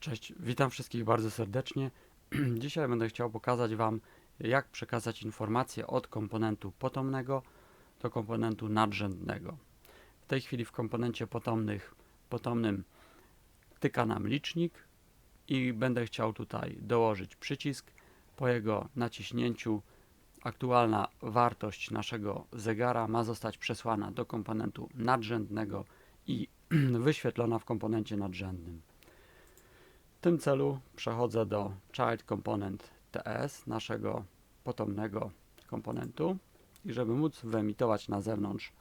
Cześć, witam wszystkich bardzo serdecznie. Dzisiaj będę chciał pokazać Wam, jak przekazać informacje od komponentu potomnego do komponentu nadrzędnego. W tej chwili w komponencie potomnych, potomnym tyka nam licznik i będę chciał tutaj dołożyć przycisk. Po jego naciśnięciu aktualna wartość naszego zegara ma zostać przesłana do komponentu nadrzędnego i wyświetlona w komponencie nadrzędnym. Tym celu przechodzę do Child Component TS, naszego potomnego komponentu i żeby móc wyemitować na zewnątrz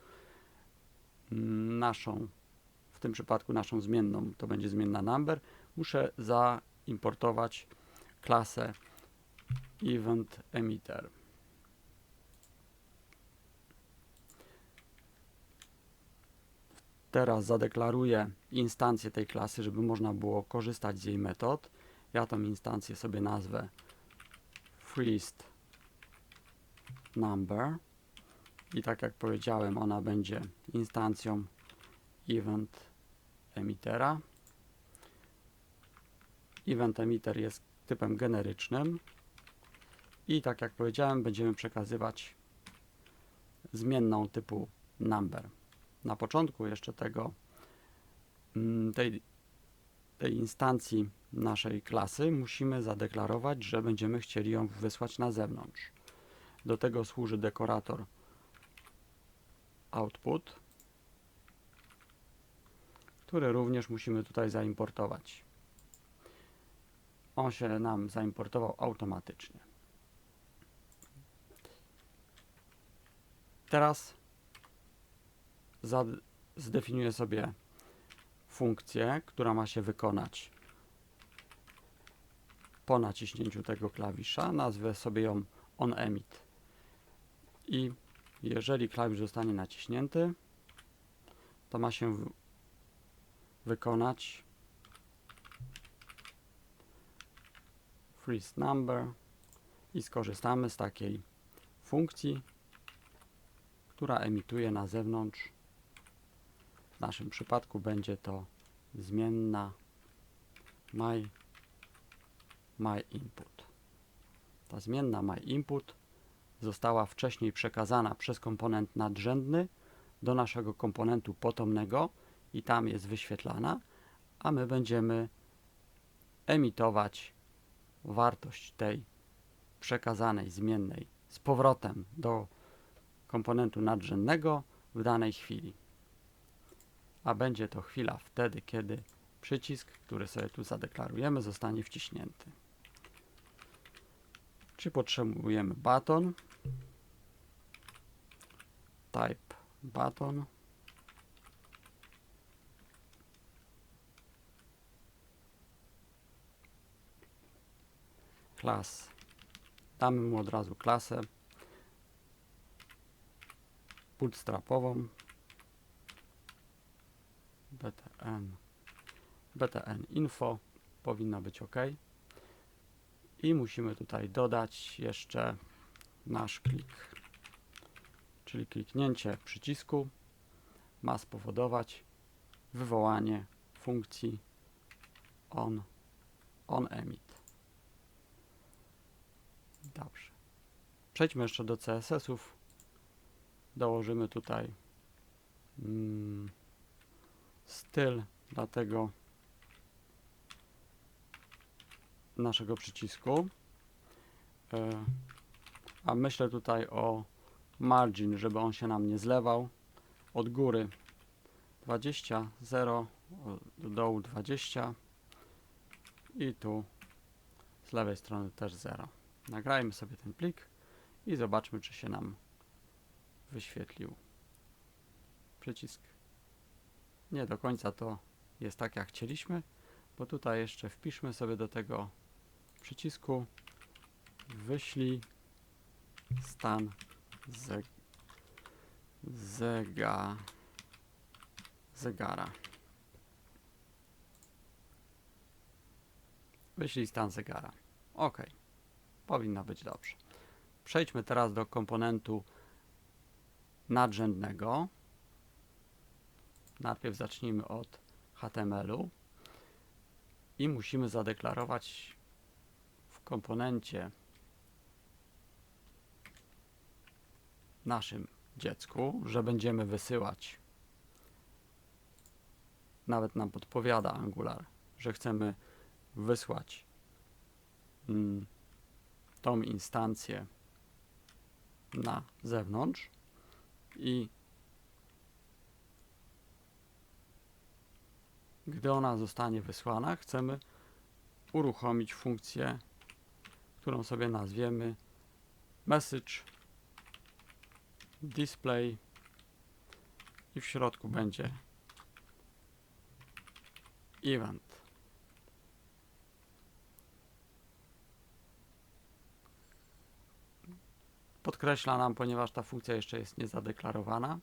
naszą, w tym przypadku naszą zmienną, to będzie zmienna number, muszę zaimportować klasę event emitter. Teraz zadeklaruję instancję tej klasy, żeby można było korzystać z jej metod. Ja tą instancję sobie nazwę first number i tak jak powiedziałem, ona będzie instancją event emittera. Event emitter jest typem generycznym i tak jak powiedziałem, będziemy przekazywać zmienną typu number na początku jeszcze tego, mm, tej, tej instancji naszej klasy musimy zadeklarować, że będziemy chcieli ją wysłać na zewnątrz. Do tego służy dekorator output, który również musimy tutaj zaimportować. On się nam zaimportował automatycznie. Teraz zdefiniuję sobie funkcję, która ma się wykonać po naciśnięciu tego klawisza. Nazwę sobie ją onEmit. I jeżeli klawisz zostanie naciśnięty, to ma się wykonać freeze number i skorzystamy z takiej funkcji, która emituje na zewnątrz w naszym przypadku będzie to zmienna my, my input. Ta zmienna my input została wcześniej przekazana przez komponent nadrzędny do naszego komponentu potomnego i tam jest wyświetlana, a my będziemy emitować wartość tej przekazanej zmiennej z powrotem do komponentu nadrzędnego w danej chwili a będzie to chwila wtedy, kiedy przycisk, który sobie tu zadeklarujemy, zostanie wciśnięty. Czy potrzebujemy baton, type button, klas. Damy mu od razu klasę bootstrapową btn btn info powinna być ok. I musimy tutaj dodać jeszcze nasz klik. Czyli kliknięcie przycisku ma spowodować wywołanie funkcji on on emit. Dobrze. Przejdźmy jeszcze do CSS-ów dołożymy tutaj mm, styl dla tego naszego przycisku. E, a myślę tutaj o margin, żeby on się nam nie zlewał. Od góry 20, 0, do dołu 20 i tu z lewej strony też 0. Nagrajmy sobie ten plik i zobaczmy, czy się nam wyświetlił przycisk nie do końca to jest tak jak chcieliśmy, bo tutaj jeszcze wpiszmy sobie do tego przycisku wyślij stan zeg zega zegara. Wyślij stan zegara. OK. Powinno być dobrze. Przejdźmy teraz do komponentu nadrzędnego. Najpierw zacznijmy od HTML-u. i musimy zadeklarować w komponencie naszym dziecku, że będziemy wysyłać. Nawet nam podpowiada Angular, że chcemy wysłać mm, tą instancję na zewnątrz i gdy ona zostanie wysłana, chcemy uruchomić funkcję, którą sobie nazwiemy message display i w środku będzie event. Podkreśla nam, ponieważ ta funkcja jeszcze jest niezadeklarowana.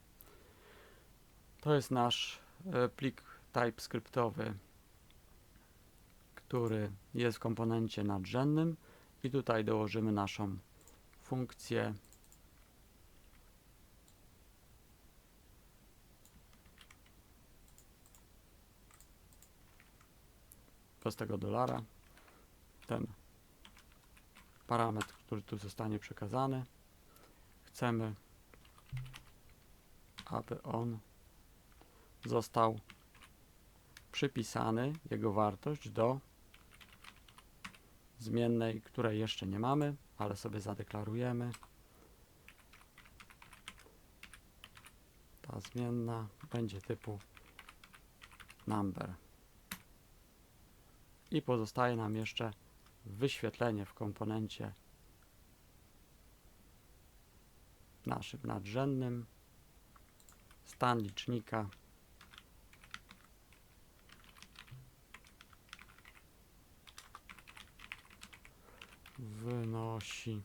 To jest nasz e, plik TypeScriptowy, który jest w komponencie nadrzędnym i tutaj dołożymy naszą funkcję prostego dolara. Ten parametr, który tu zostanie przekazany, chcemy, aby on został przypisany, jego wartość do zmiennej, której jeszcze nie mamy, ale sobie zadeklarujemy. Ta zmienna będzie typu number. I pozostaje nam jeszcze wyświetlenie w komponencie naszym nadrzędnym stan licznika wynosi.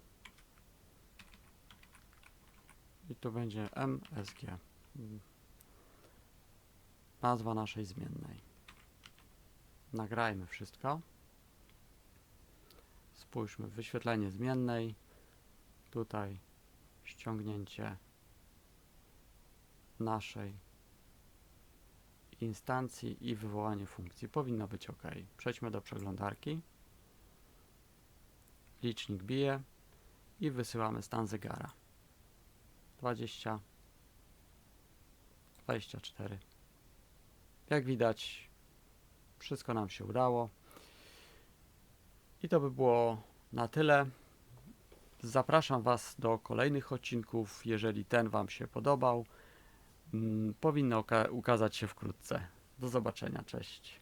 I tu będzie MSG nazwa naszej zmiennej. Nagrajmy wszystko. Spójrzmy wyświetlenie zmiennej. Tutaj ściągnięcie naszej instancji i wywołanie funkcji. Powinno być ok. Przejdźmy do przeglądarki licznik bije i wysyłamy stan zegara. 20 24 jak widać wszystko nam się udało. I to by było na tyle. Zapraszam Was do kolejnych odcinków. Jeżeli ten Wam się podobał mm, powinno uka- ukazać się wkrótce. Do zobaczenia, cześć